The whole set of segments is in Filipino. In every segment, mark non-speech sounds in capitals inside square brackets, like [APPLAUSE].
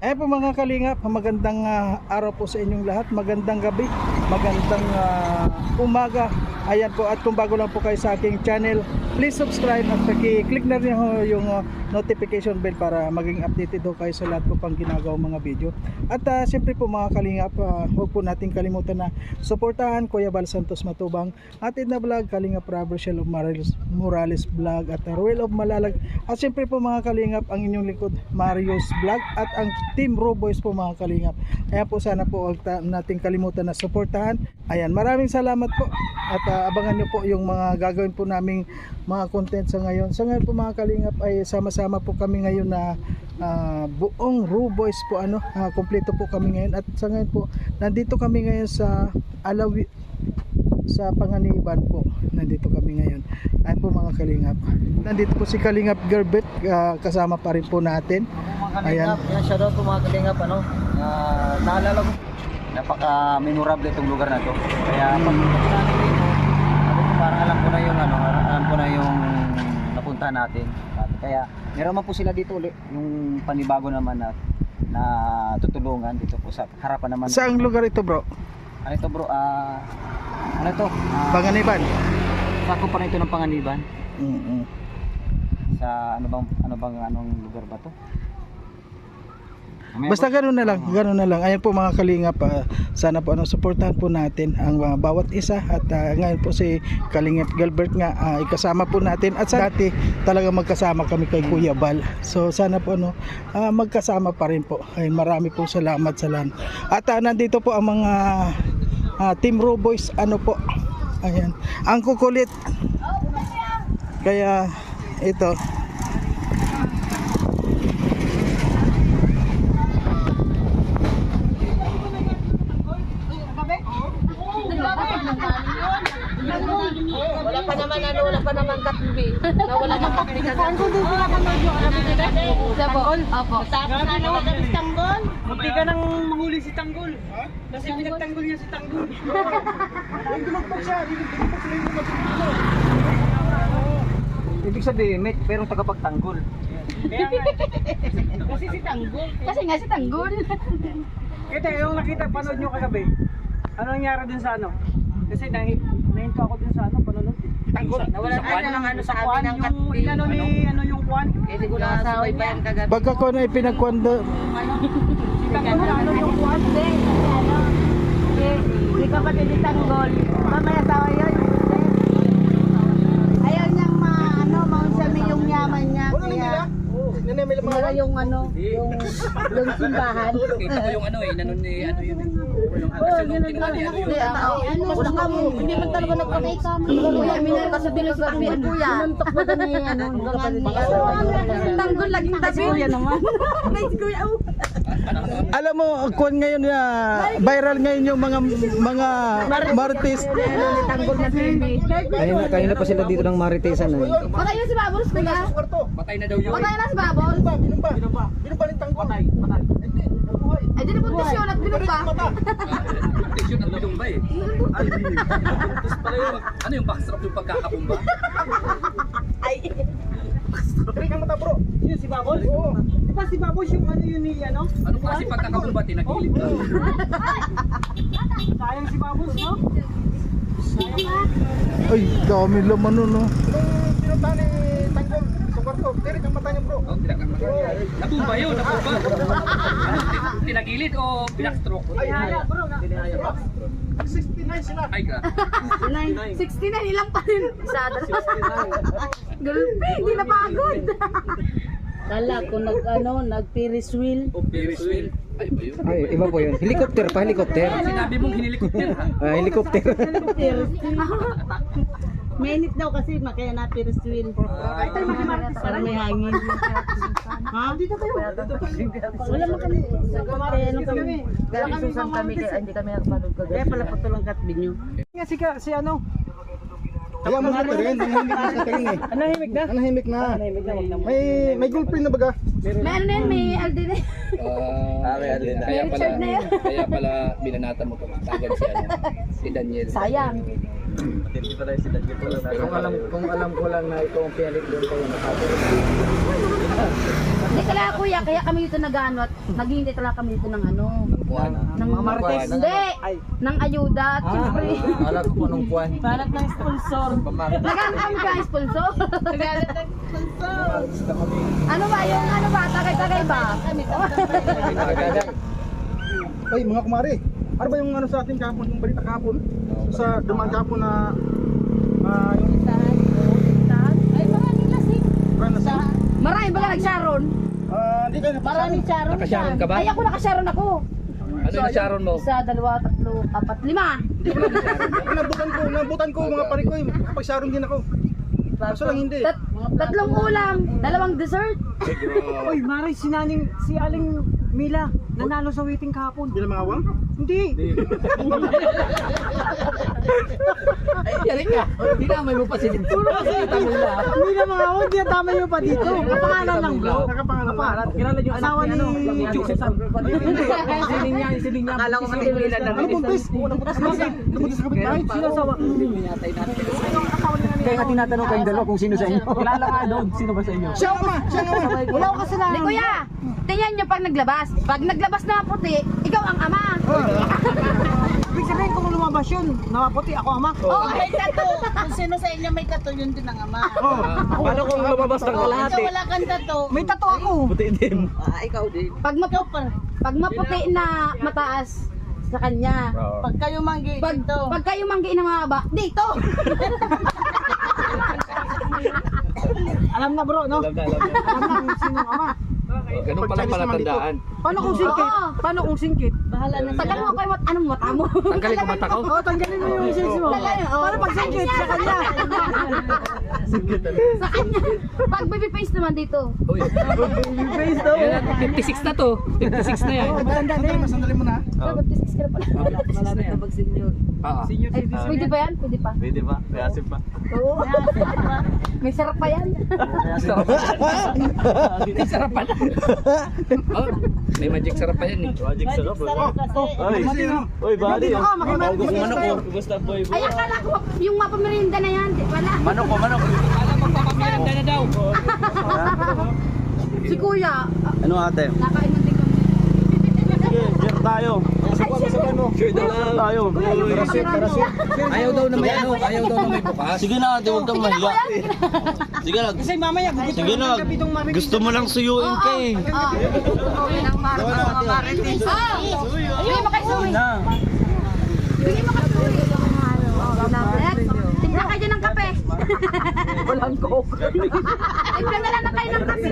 Eh po mga kalingap, magandang ah, araw po sa inyong lahat, magandang gabi, magandang ah, umaga. Ayan po at kung bago lang po kayo sa aking channel, please subscribe at paki-click na rin yung ah, notification bell para maging updated ho kayo sa lahat ko pang ginagawang mga video. At ah, siyempre po mga kalingap, ah, huwag po nating kalimutan na suportahan Kuya Bal Santos Matubang, Atid na Vlog, Kalingap Shell of Morales, Morales Vlog at uh, Ruel of Malalag. At siyempre po mga kalingap, ang inyong likod Marius Vlog at ang Team Raw Boys po mga kalingap. Ayan po sana po huwag nating kalimutan na suportahan. Ayan, maraming salamat po at uh, abangan nyo po yung mga gagawin po naming mga content sa ngayon. Sa ngayon po mga kalingap ay sama-sama po kami ngayon na ah, buong Boys po ano, ah, kompleto po kami ngayon at sa ngayon po nandito kami ngayon sa Alawi sa Panganiban po. Nandito kami ngayon. Ayan po mga kalingap. Nandito po si Kalingap Gerbet ah, kasama pa rin po natin. Mga Ayan. kalingap, yan shoutout po mga kalingap ano. Ah, naalala ko napaka-memorable itong lugar na to. Kaya pag punta ko natin dito, sabi ko parang alam ko na yung ano, alam ko na yung napuntahan natin. At Kaya meron man po sila dito ulit, yung panibago naman na na tutulungan dito po sa harapan naman. Saang lugar ito bro? Ano ito bro? Ah, ano ito? Ah, Panganiban. sako pa ito ng panganiban. Mm-mm. Sa ano bang ano bang anong lugar ba to? Basta ganoon na lang, ganoon na lang. Ayan po mga kalingap, ah, sana po ano suportahan po natin ang ah, bawat isa at ah, ngayon po si Kalingap Gilbert nga ah, ikasama po natin at sa dati talaga magkasama kami kay Kuya Bal. So sana po ano ah, magkasama pa rin po. Ay marami po salamat sa lahat. At ah, nandito po ang mga ah, Team Raw Boys ano po. Ayan. Ang kukulit. Kaya ito Wala pa naman ano, naman katbi. Na wala nang [LAUGHS] pakinggan. Saan ko doon sila panood yung alam? Sa Bol? Opo. Tapos na naman ang Istanbul. Munti ka nang mahuli si Tanggol. Kasi pinagtanggol niya si Tanggol. [LAUGHS] Ibig sabihin, may pero tagapagtanggol. Kasi si Tanggol. Kasi nga si Tanggol. Ito yung nakita, panood nyo kagabi. Ano nangyari dun sa ano? Kasi nahi, nahinto ako dun sa ano, panonood. Tanggol. Nawala na kwan? ng ano sa Sa amin ng yung katbi. inano ni, ano yung kwan? Hindi ko na subaybayan kagabi. pagka ko na ipinagkwanda Si Tanggol, ano yung kwan? Hindi, ano, eh, hindi ka pa din tanggol. Mamaya sawa yun. Ayaw niyang ma, ano, maunsabi yung yaman niya. Kaya, wala yung ano, yung, yung simbahan. Kita ko yung ano eh, nanon ni ano yun eh. Yung ano, kasi nung kinuha ni ano yun. Ano, wala ka mo, hindi man talaga nagpatay ka mo. Kuya, kasi din sa tabi, kuya. Nantok ka ni, ano, ni, ano. Tanggol laging tabi. Kuya naman. Nice kuya, oh. Alam mo, kung ngayon na viral ngayon yung mga mga martis. Tanggol na si Kanina, kanina pa sila dito ng maritesan eh. Patay na si Babos, kuya. Patay na daw yun. Patay na si Babos. Ay, di na puntisyon at binumba. Tissue ng bilong ba eh. Tapos pala yung, ano yung backstrap yung pagkakabumba? Yun si Babos? Oo. Di ba si Babos yung ano yun ni, ano? Ano kasi pagkakabumba, tinagilid lang. Sayang si Babos, no? Ay, dami laman nun, no. Oh, tinagkakabumba. Nabumba yun, nabumba. Ano, [LAUGHS] tin- tinagilid o backstroke? Hala, bro, na. Ay ka. 69 ilang pa rin. Sada. Gulpi, hindi na pagod. [LAUGHS] Kala ko nag ano, nag Ferris wheel. O Ferris wheel. Ay ba yun? Ay, iba po yun. Helicopter pa, helicopter. Sinabi mong hinilikopter ha? Ah, helicopter. Wheel. [LAUGHS] Mainit daw kasi makaya na Ferris wheel. Para may hangin. ha? Dito kayo. Wala man kami. Kaya ano kami. Wala kami kami kaya hindi kami nagpanood Kaya kagabi. pala patulang katbin nyo. Nga si, si ano? Kaya mo sa rin, nanahimik na sa tingin eh. Anahimik na? Na. Anahimik na, wag na. May may girlfriend na baga? Meron na yan, may Alden eh. Ah, kaya pala, Richard na yan. kaya pala binanatan mo kagad si ano, si Daniel. Sayang. Kung alam, kung alam ko lang na ito ang pinalit doon kayo, nakapit. Hindi talaga kuya, kaya kami dito nag-ano at naghihintay talaga kami dito ng ano, Kuan. ng Mga marites. Hindi, ng ayuda at syempre. Alam ko anong kuan. Banat ng sponsor. Kami ka sponsor. ano ba yung ano ba, tagay-tagay ba? Ay, mga kumari. Ano ba yung ano sa ating kapon, yung balita kapon? Sa dumaan kapon na ah, yung Ay, maraming lasing. brand na sa Marami ba ka nag-sharon? Ah, hindi kayo napasama. Maraming charon Nakasyaron ka ba? Ay ako naka-sharon ako. Ano yung Sharon mo? Isa, dalawa, tatlo, apat, lima. [LAUGHS] Nabutan ko, nabutan ko mga pare ko. eh. Kapag-sharon din ako. Kaso lang hindi. Tat tatlong ulam, dalawang dessert. Uy, Mari, si Naning, si Aling Mila, nanalo sa waiting kahapon. Hindi na mga awang? Hindi. [LAUGHS] Yari ka. Dinamay mo pa si Dito. Mila mga ako, hindi tama nyo pa dito. Kapangalan lang bro. Nakapangalan pa. Kilala yung asawa ni... Siling niya, siling niya. Akala ko matibila na. Ano buntis? Bakit? Nabuntis sa kapitbahay? Sino asawa? Kaya nga tinatanong kayong dalawa kung sino sa inyo. Kilala nga doon, sino ba sa inyo? Siya nga, siya nga. Wala ko kasalanan. Kuya, tingnan nyo pag naglabas. Pag naglabas na puti, ikaw ang ama. Ibig sabihin kung lumabas yun, namaputi ako ama. Oh, may tato. Kung sino sa inyo may tato, yun din ang ama. Paano kung lumabas ng Ikaw wala kang tato. May tato ako. Pag, mapu pag maputi na mataas sa kanya. Pag kayo manggi Pag, dito. pag kayo manggiin ng mga ba, dito. [LAUGHS] Alam na bro, no? Alam na, alam na. Alam na sino ang ama. Ganun pala palatandaan. Paano kung singkit? Paano kung singkit? Bahala na Tagal mo kayo mat anong mata mo? Tanggalin ko mata ko. Oo, tanggalin mo yung singkit mo. Paano pag singkit sa kanya? [LAUGHS] sa kanya. Pag baby face naman dito. Uy. Face daw. Yan, 56 na to. 56 na yan. Sandali mo, sandali mo na. Oh. 56 ka na pala. Malapit na pag senior. Oo. Ay, pwede ba yan? Pwede pa. Pwede ba? Reasin pa. Oo. May sarap pa yan. May sarap pala. Oh, may magic sarap pa yan eh. Magic sarap. Sarap kasi. Ay, Uy, bali. Dito ka, makimanok Manok manok ko. Basta boy. Ay, akala ko yung mapamerinda na yan. Di pala. Manok ko, manok. Mo, papamilanda na daw. Si kuya, ah, Ano ate? nakain ng tingkong. Sige, share tayo. Sure daw lang. Tayo. Ayaw daw na may ano, ayaw daw na may bukas. Sige na ate, huwag kang mahiya. Sige na. Kasi mamaya gugutom Sige na. marites. Gusto mo lang suyuin ka eh. Oh. Ng marites. Oh. Bigyan mo kay Zoe. Na. Bigyan mo Zoe. Oh, kayo ng kape. [LAUGHS] Walang coke. Tingnan na lang na kayo ng kape.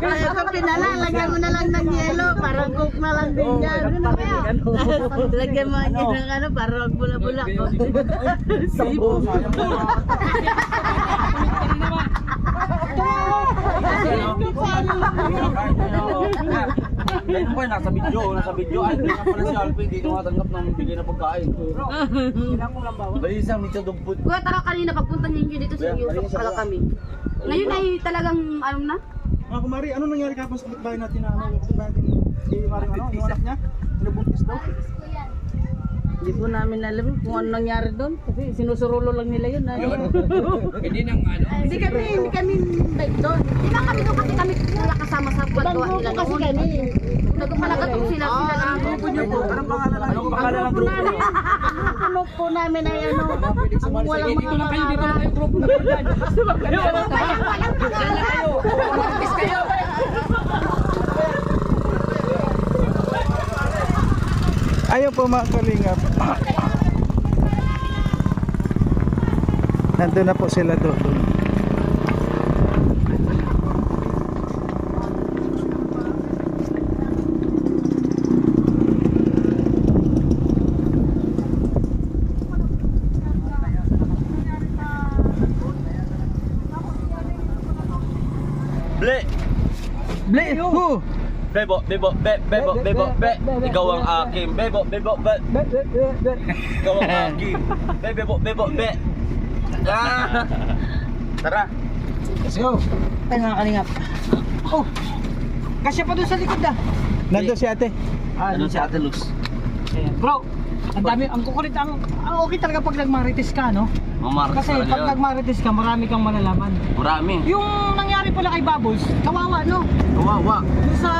Kaya ito pinala, lagyan mo na lang ng yelo. Parang coke na lang din yan. Lagyan mo yan ng ano, parang bula-bula. Sambo. Yan po, nasa video, nasa video. Ay, hindi nga pala si Alvin, hindi tumatanggap ng bigay na pagkain. Balisang, dito dumpot. Kuya, tara kanina pagpunta ninyo dito sa Yusuf, pala kami. Ngayon ay talagang, ano na? Mga kumari, ano nangyari kapag sa kapitbahay natin na ano, yung kapitbahay natin, si Maring ano, yung anak niya, nabuntis daw. Hindi po namin alam kung ano nangyari doon. Kasi sinusurulo lang nila yun. ah. [LAUGHS] Hindi nang ano. Hindi kami, hindi kami doon. Di ba kami doon kasi kami kuya kasama sa Ibang paggawa nila kasi noon. kami. Nagpalagatok sila, sila lang. Anong pangalan ng Anong pangalan ng grupo? Ano po namin ay ano, ang walang Dito kayo, kayo grupo na dyan. [LAUGHS] Walang pangalan. Kayo. Ayun po mga kalingap. Nandun na po sila doon. Bebo, bebo, be, bebo, bebo, be. Ikaw ang akin. Bebo, bebo, be. [LAUGHS] Ikaw ang akin. Be, bebo, bebo, be. Ah! Tara. Let's go. Ay, mga kalingap. Oh, kasya pa doon sa likod ah. Nandun si ate. Ano si Ate Luz? Bro, Ang dami, ang kukulit, ang, ang okay talaga pag nagmarites ka, no? Kasi pag yun. nagmarites ka, marami kang malalaman. Marami. Yung nangyari pala kay Bubbles, kawawa, no? Kawawa. Sa,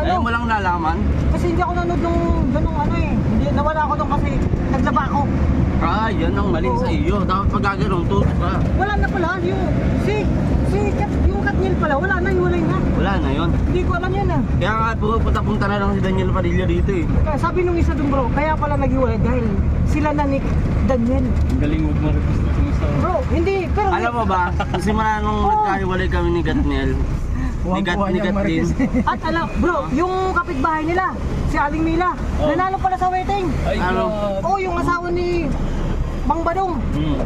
Ano, mo lang nalaman. kasi hindi ako nanood nung ganung ano eh. Hindi, nawala ako nung kasi naglaba ako. Ah, yan ang mali sa iyo. Dapat pag gaganong tutok ka. Wala na pala, yung, si, si, Kat, yung Katniel pala, wala na, hiwalay na. Wala na yun. Hindi ko alam yan ah. Kaya nga pupunta-punta na lang si Daniel Padilla dito eh. Kaya sabi nung isa dun bro, kaya pala naghiwalay dahil sila na ni Daniel. Galing mo marites na sa Bro, hindi, pero Alam mo ba, simula nung [LAUGHS] nagkahiwalay kami ni Gatniel, ni Gat Huwag ni niyang Gatlin, marites. [LAUGHS] At alam, bro, yung kapitbahay nila, si Aling Mila, nanalo pala sa wedding. Ay, Ano? grabe. Oh, yung asawa ni Mang Badong. hmm,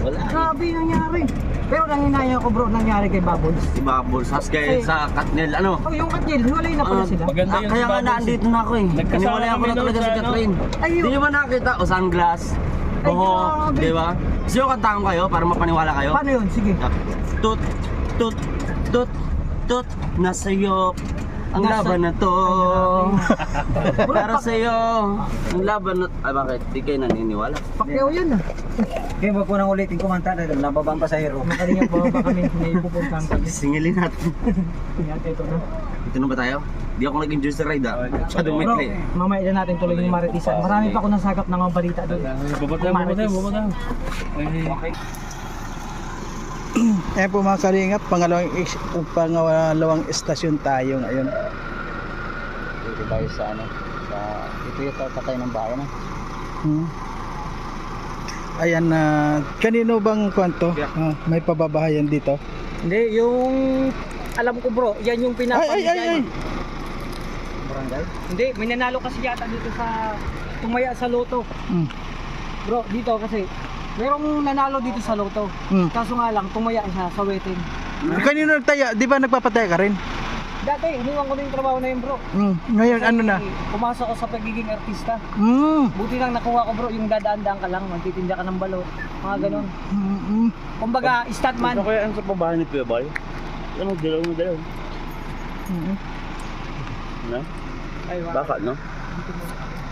wala eh. Grabe nangyari. Pero nanginaya ko bro, nangyari kay Bubbles. Si Bubbles, kaya Kasi- sa Katniel, ano? Oh, yung Katniel, hiwalay na pala Ah, sila. Maganda Ah, yun kaya si nga Bubbles. naandito na ako eh. Nagkasama Naniwala ako kami na talaga doon si sa ano. Kathleen. Ay, Hindi nyo ba nakita? O sunglass? Ay, grabe. di ba? Siyo kantahan kayo para mapaniwala kayo. Paano yun? Sige. Tut, tut, tut, tut, nasa iyo ang Nasa- laban na to. [LAUGHS] Para sa iyo, ang laban na... Ay bakit? Di kayo naniniwala? Pakyaw yun ah. Kaya wag ko nang ulitin kumanta dahil nababang pa sa hero. Makalinga pa ba kami may pupuntahan kami. Singilin natin. Yan, ito na. Ito na ba tayo? Di ako nag-enjoy sa ride ah. Masyadong maikli. mamaya na natin tuloy yung maritisan. Marami pa ako nasagap ng mga balita doon. Bubata, bubata, bubata. Ay, Ayan po mga kalingap, pangalawang, pangalawang estasyon tayo ngayon. Dito tayo sa ano? Sa... Ito yung tatakay ng bayan ah. Hmm. Ayan na, kanino bang kwanto? Ah, may pababahayan dito? Hindi, yung alam ko bro, yan yung Ay, ay, pinapamigay. ay, ay! Barangay? Hindi, may nanalo kasi yata dito sa tumaya sa loto. Hmm. Bro, dito kasi merong nanalo dito sa loto. Hmm. Kaso nga lang, tumaya siya sa wedding. Kanino nagtaya? Di ba nagpapataya ka rin? Dati, iniwan ko na yung trabaho na yun bro. Hmm. Ngayon, ano na? Pumasok ko sa pagiging artista. Hmm. Buti lang nakuha ko bro, yung dadaan-daan ka lang, magtitinda ka ng balot. Mga ganun. Hmm, hmm. Kumbaga, statman. kaya ang sa pabahan ni Kuya Bay? Ano, dilaw mo dilaw. Hmm. Na? Ay, wow. Baka, no?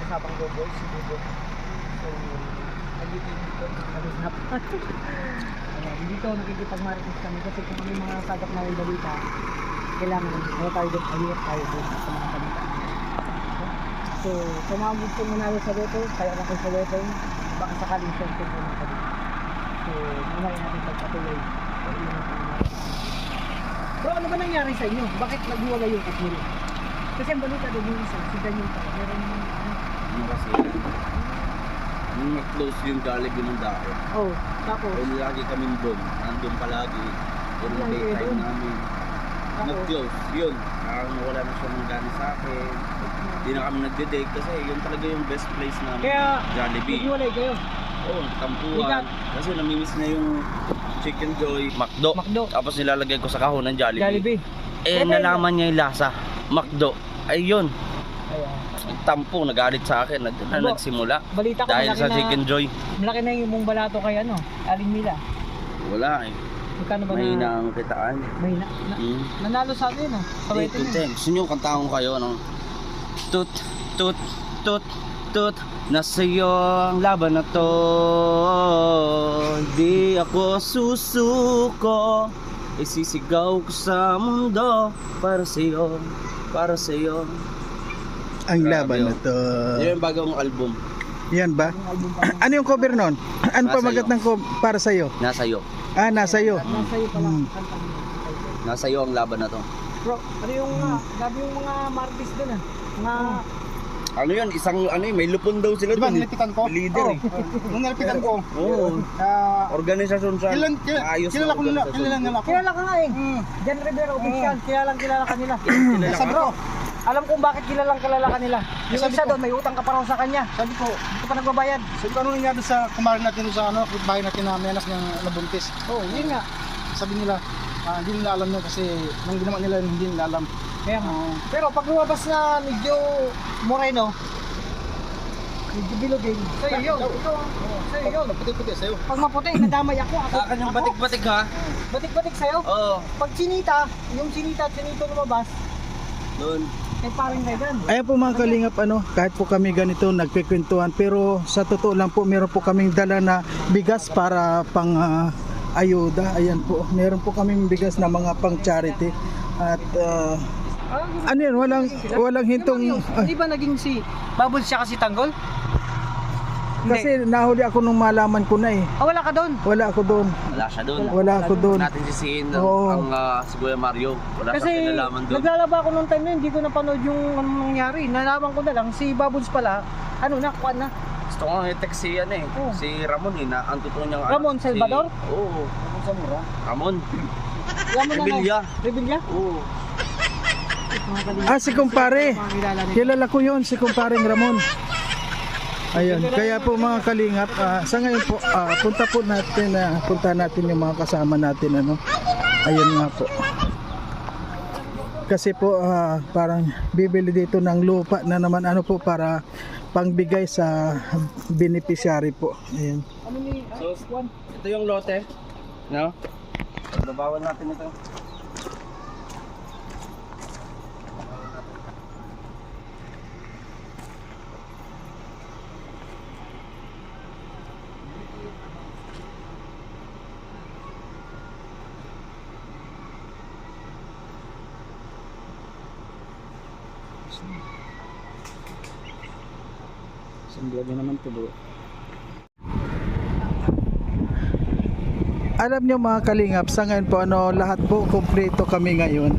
Kasabang go boys, si Bubo. So, nandito yung dito, nag-snap. Ayan, dito nakikipag-marites kami kasi kung may mga sagap na yung balita, kailangan ano tayo doon, aware tayo doon sa mga balita. So, sumabog po manalo sa loto, kaya na sa loto, baka sakaling swerte po ng balita. So, muna natin pagpatuloy. So, ano ba nangyari sa inyo? Bakit naghiwalay yung kapil? Kasi ang balita doon yung isa, si Daniel pa, meron yung ano, Ano kasi? Nung nag-close yung Jollibee ng dako, oh, tapos, eh, lagi kami doon. Nandun palagi. Yun ang daytime namin. Nag-close. Yun. Parang nawala na siya ng gana sa akin. Hindi na kami nagde-date kasi yun talaga yung best place namin. Kaya, Jollibee. naghiwalay kayo. Oo, tampuan. Kasi namimiss na yung Chicken Joy. Macdo. Macdo. Tapos nilalagay ko sa kahon ng Jollibee. Jollibee. Eh, Pero- nalaman niya yung lasa. Macdo. Ayun. Ayan. Tampo, nagalit sa akin. Nag na Abo. nagsimula. Balita ko, Dahil malaki sa na, Chicken Joy. malaki na yung mong balato kay ano, Aling Mila. Wala eh. Magkano ba Mahina na? ang kitaan. Mahina. Na, Hmm. nanalo sa atin ah. Hey. Tuteng, gusto nyo kantahan ko kayo ng Tut, tut, tut, tut Nasa iyo ang laban na to Di ako susuko Isisigaw ko sa mundo Para sa iyo, para sa iyo Ang Grabe, laban na oh. to. Yan yung bagong album Yan ba? Pa lang. Ano yung cover nun? Ano Nasa pamagat iyo. ng co- para sa'yo? Nasa iyo Ah, nasa iyo. Nasa iyo pala. Hmm. kanta mo. Nasa iyo ang laban na to Bro, ano yung mga, gabi yung mga martis doon ah. Mga, Ano yun, isang ano yun, may lupon daw sila Diba dun eh. nilipitan ko? Leader eh [LAUGHS] Nung nilipitan ko, Oo, ah, organisasyon siya Kilan, kilala, Maayos na kilala ko nila, organisasyon. kilala nila ako. kilala ka nga eh. Hmm. Jan Rivera official, kilalang kilala ka nila. Kilala Sabi ka? ko, Alam kung bakit kilalang kilala ka nila. Yung Sabi isa doon, may utang ka pa raw sa kanya. sabi ko, Hindi ka pa nagbabayad. sabi ko ano nangyari sa kumarin natin sa ano, bahay natin na may anak niyang nabuntis. Oo, oh, yun nga. Sabi nila, ah, hindi nila alam yun kasi nung ginawa nila hindi nila alam. Kaya nga. Pero pag lumabas na medyo moreno, medyo bilogin, sa'yo yun. Ah. Sa'yo yun. Puti-puti sa'yo. Pag maputi, nadamay ako. Ako, Sa akin yung batik-batik ha Batik-batik sa'yo. Oo Pag sinita, yung sinita at sinito lumabas, Doon. Kay paring Regan. Ayan po mga kalingap ano, kahit po kami ganito nagkikwentuhan pero sa totoo lang po meron po kaming dala na bigas para pang ah, ayuda. Ayan po, meron po kaming bigas na mga pang charity at ah, ano yan, walang walang hintong ah, Di ba naging si Babon siya kasi tanggol? Kasi nahuli ako nung malaman ko na eh. Ah, wala ka doon. Wala ako doon. Wala siya doon. Wala ako doon. Natin sisihin ng Oo. ang ah, si Kuya Mario. Wala Kasi siyang kinalaman doon. naglalaba ako nung time na yun, hindi ko napanood yung anong nangyari. Nalaman ko na lang, si Babons pala, ano na, kuha na. Gusto ko nga i-text si, ano, eh, Oo. si Ramon eh, na ang totoo niyang Ramon anak, Salvador? Si, oo. Ramon Zamora. Ramon. Alam mo na Revilla. no? Revilla? Oo. Ah, si kumpare. Kilala ko yun, si kumparing Ramon. Ayan, kaya po mga kalingap, ah, sa ngayon po, ah, punta po natin, ah, punta natin yung mga kasama natin, ano. Ayun nga po. Kasi po, ah, parang bibili dito ng lupa na naman, ano po, para pangbigay sa beneficiary po. Ayan. So, ito yung lote. No? Babawal natin ito. Alam nyo mga kalingap, sa ngayon po ano, lahat po kompleto kami ngayon.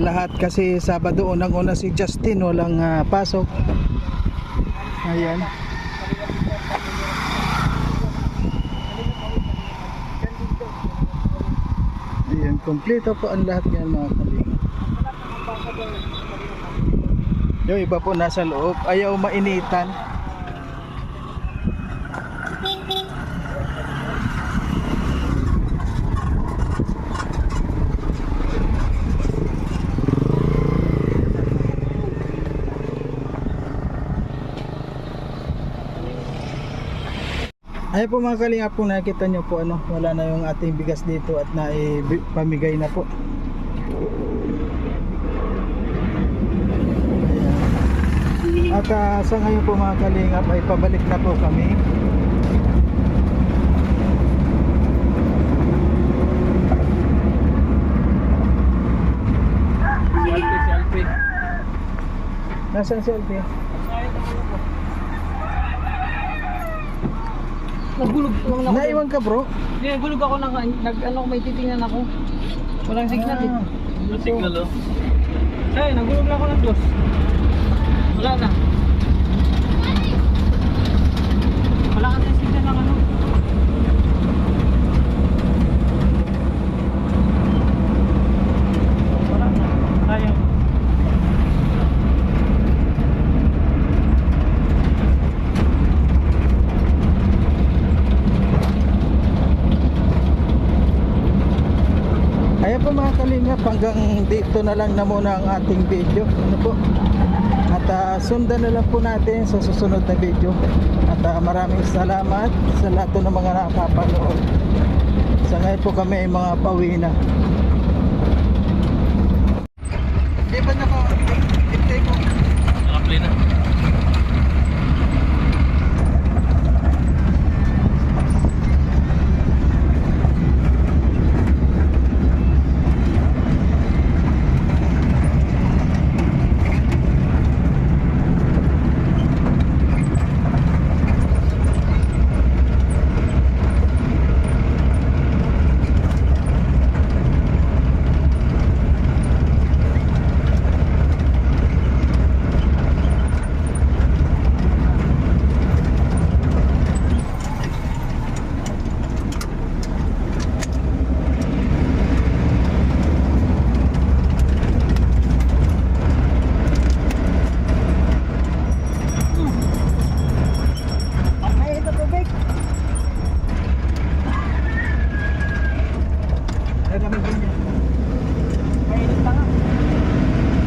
Lahat kasi Sabado unang-una si Justin walang ah, pasok. Ayan. Ayan, kompleto po ang lahat yan mga kalingap. Yung iba po nasa loob, ayaw mainitan. Ay po mga kalingap kung nakikita nyo po ano, wala na yung ating bigas dito at naipamigay na po. Ayan. At ah, sa ngayon po mga kalingap ay pabalik na po kami. Selfie, selfie. Nasaan si Alfie? Nagulog lang ako. Naiwan ka bro? Hindi, nagulog ako ng, nag, ano, may titingnan ako. Walang signal eh. Ah. Signal, oh. Ay, nagulog lang ako ng dos. Wala na. Wala kasi signal ng ano. Wala na. Sayang. Ayan po mga kalingap, hanggang dito na lang na muna ang ating video. Ano po? At ah, sundan na lang po natin sa susunod na video. At ah, maraming salamat sa lahat ng mga nakapanood. Sa ngayon po kami mga pauwi na. Ba naka